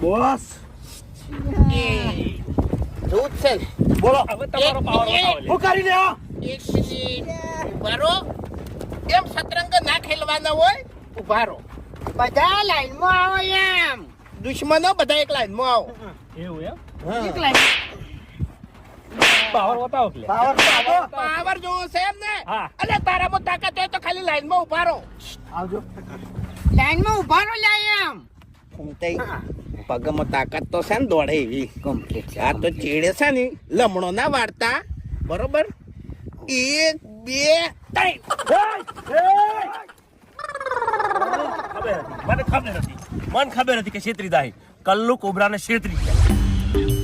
Boss દૂધ છે બોલો. હવે તમારો પાવર બતાવો લે. હું કરી લ્યો એક મિનિટ. ઉભારો એમ સતરંગ ના ખેલવાના હોય ઉભારો બધા લાઈનમાં આવો એમ. દુશ્મનો બધા એક લાઈનમાં આવો. એવું એમ? એક લાઈન. પાવર બતાવો પાવર પાવર જોવો છે એમ ને હા. અલે તારામાં તાકાત હોય તો ખાલી લાઈનમાં ઊભા રહો. આવજો. લાઈનમાં ઊભા રહો લે એમ પગમાં તાકાત તો છે ને દોડે એવી. આ તો ચીડે છે ને લમણો ના વાળતા બરોબર? એક બે ત્રણ. મને ખબર હતી મને ખબર હતી કે છેતરી દાહી. કલ્લુ કોબરાને છેતરી ગયા.